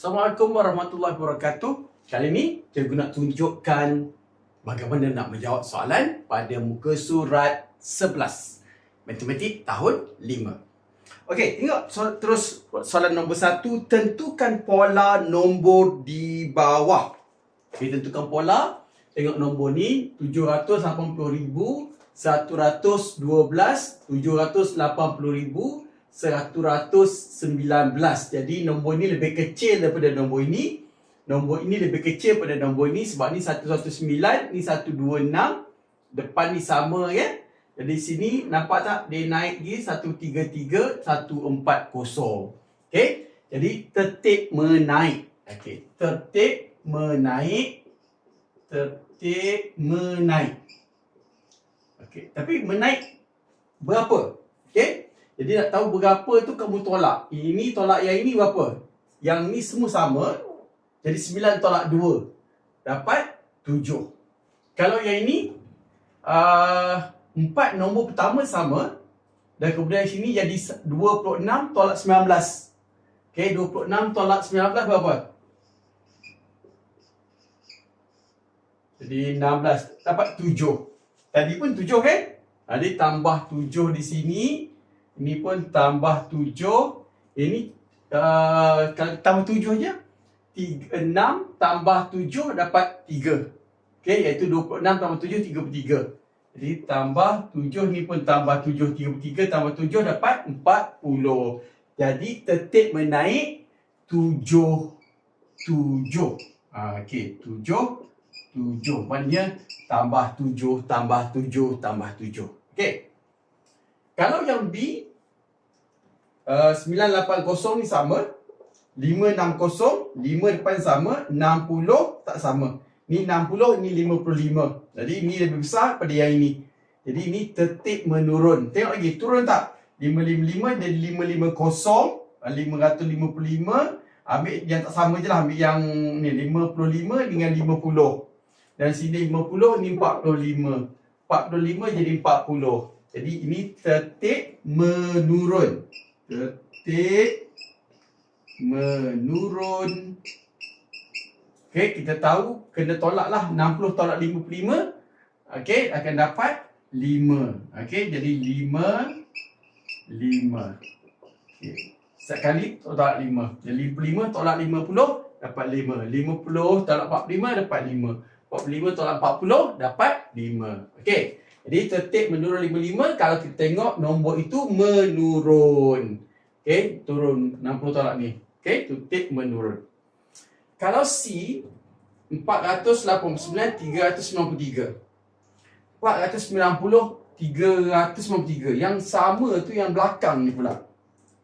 Assalamualaikum warahmatullahi wabarakatuh. Kali ini cikgu nak tunjukkan bagaimana nak menjawab soalan pada muka surat 11. Matematik tahun 5. Okey, tengok so, terus soalan nombor 1. Tentukan pola nombor di bawah. Okey, tentukan pola. Tengok nombor ni 780,000, 112, 780,000, 119. Jadi nombor ini lebih kecil daripada nombor ini. Nombor ini lebih kecil daripada nombor ini sebab ni 119, ni 126. Depan ni sama ya. Jadi sini nampak tak dia naik 133, 140. Okey. Jadi tertib menaik. Okey. Tertib menaik. Tertib menaik. Okey. Tapi menaik berapa? Jadi nak tahu berapa tu kamu tolak. Ini tolak yang ini berapa? Yang ni semua sama. Jadi 9 tolak 2. Dapat 7. Kalau yang ini, uh, 4 nombor pertama sama. Dan kemudian sini jadi 26 tolak 19. Okay, 26 tolak 19 berapa? Jadi 16. Dapat 7. Tadi pun 7 kan? Jadi tambah 7 di sini. Ini pun tambah 7. Ini uh, tambah 7 aja. 6 tambah 7 dapat 3. Okey, iaitu 26 tambah 7 33. Jadi tambah 7 ni pun tambah 7 33 tambah 7 dapat 40. Jadi tertib menaik 7 7. Ha, okey, 7 7. Maknanya tambah 7 tambah 7 tambah 7. Okey. Kalau yang B uh, 980 ni sama. 560 5 depan sama 60 tak sama. Ni 60 ni 55 jadi ni lebih besar pada yang ini. Jadi ini tertib menurun. Tengok lagi turun tak? 555 jadi 550 555 ambil yang tak sama je lah ambil yang ni 55 dengan 50 dan sini 50 ni 45 45 jadi 40 jadi ini tertib menurun Tertib menurun. Okey, kita tahu kena tolak lah 60 tolak 55. Okey, akan dapat 5. Okey, jadi 5 5. Okey. Sekali tolak 5. Jadi 5 tolak 50 dapat 5. 50 tolak 45 dapat 5. 45 tolak 40 dapat 5. Okey. Jadi tertib menurun 55 kalau kita tengok nombor itu menurun. Okey, turun 60 tolak ni. Okey, tertib menurun. Kalau C 489 393. 490 393. Yang sama tu yang belakang ni pula.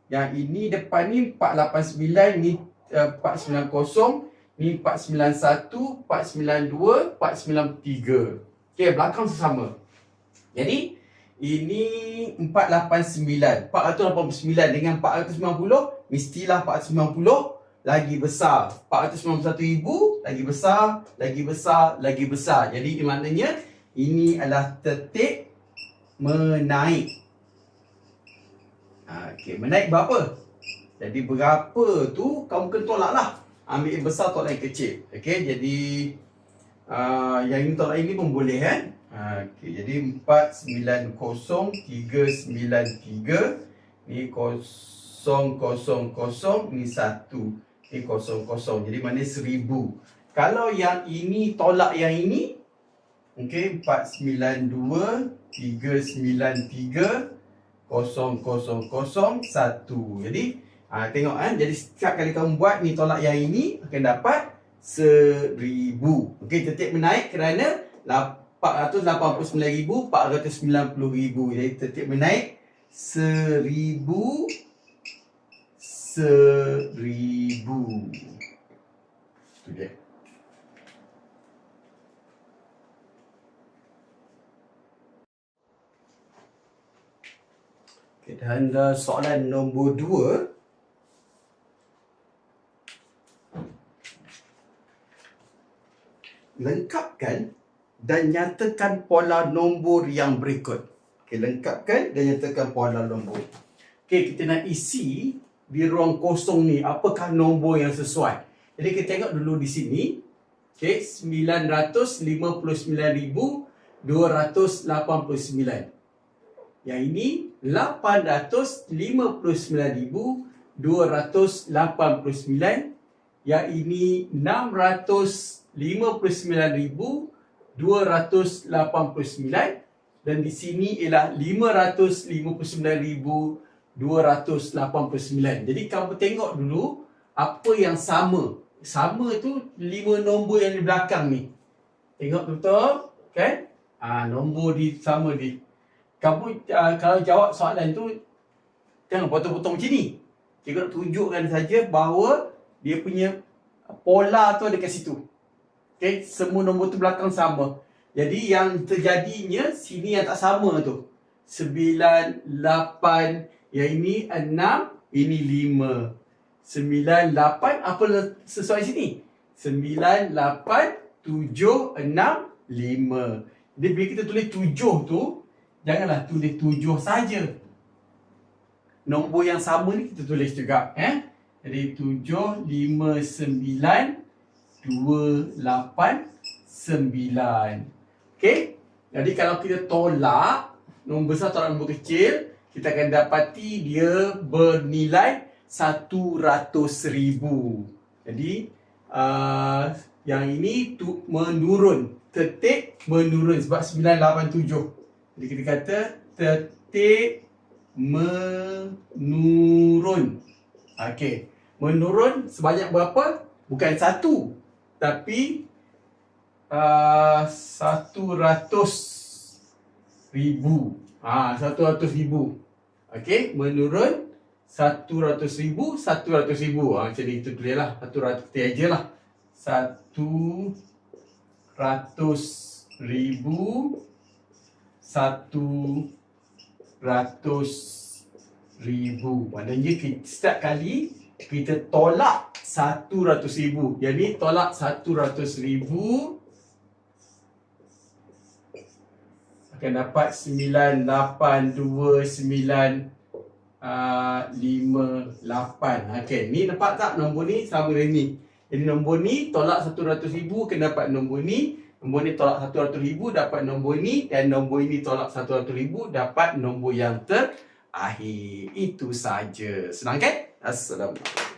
Yang ini depan ni 489 ni uh, 490 ni 491 492 493. Okey, belakang sama. Jadi ini 489. 489 dengan 490 mestilah 490 lagi besar. 491,000 lagi besar, lagi besar, lagi besar. Jadi maknanya ini adalah tertib menaik. Ha, Okey, menaik berapa? Jadi berapa tu kamu kena tolak lah. Ambil yang besar tolak yang kecil. Okey, jadi uh, yang ini tolak ini pun boleh kan? Okey, jadi 490 393 ni 000 ni 1 ni 00 jadi mana 1000 kalau yang ini tolak yang ini okey 492 393 0001 jadi ha, tengok kan jadi setiap kali kamu buat ni tolak yang ini akan dapat 1000 okey tertib menaik kerana 489,490,000 Jadi tertib menaik Seribu Seribu. Itu dia. Okay, Dan uh, soalan nombor dua. Lengkapkan dan nyatakan pola nombor yang berikut. Okey, lengkapkan dan nyatakan pola nombor. Okey, kita nak isi di ruang kosong ni apakah nombor yang sesuai. Jadi kita tengok dulu di sini. Okey, 959,289. Yang ini 859,289. Yang ini 659,289 dan di sini ialah 559,289. Jadi kamu tengok dulu apa yang sama. Sama tu lima nombor yang di belakang ni. Tengok betul? Kan? Ah nombor di sama di. Kamu uh, kalau jawab soalan tu jangan potong-potong macam ni. Kita nak tunjukkan saja bahawa dia punya pola tu ada kat situ. Okay, semua nombor tu belakang sama. Jadi yang terjadinya sini yang tak sama tu. 9, 8, yang ini 6, ini 5. 9, 8, apa sesuai sini? 9, 8, 7, 6, 5. Jadi bila kita tulis 7 tu, janganlah tulis 7 saja. Nombor yang sama ni kita tulis juga. Eh? Jadi 7, 5, 9, 2, 8, 9. Okey? Jadi kalau kita tolak nombor besar tolak nombor kecil, kita akan dapati dia bernilai 100,000. Jadi uh, yang ini tu menurun, tetik menurun sebab 987. Jadi kita kata tetik menurun. Okey. Menurun sebanyak berapa? Bukan satu. Tapi Uh, satu ratus ribu. Ah, satu ratus ribu. Okey, menurun satu ratus ribu, satu ratus ribu. Ah, jadi itu tulis lah. Satu ratus aja lah. Satu ratus ribu, satu ratus ribu. Maknanya setiap kali kita tolak satu ratus ribu. Jadi tolak satu ratus ribu. akan dapat 9829 uh, 58. Okey, ni nampak tak nombor ni sama dengan ni. Jadi nombor ni tolak 100,000 akan dapat nombor ni. Nombor ni tolak 100,000 dapat nombor ni dan nombor ini tolak 100,000 dapat nombor yang terakhir. Itu saja. Senang kan? Assalamualaikum.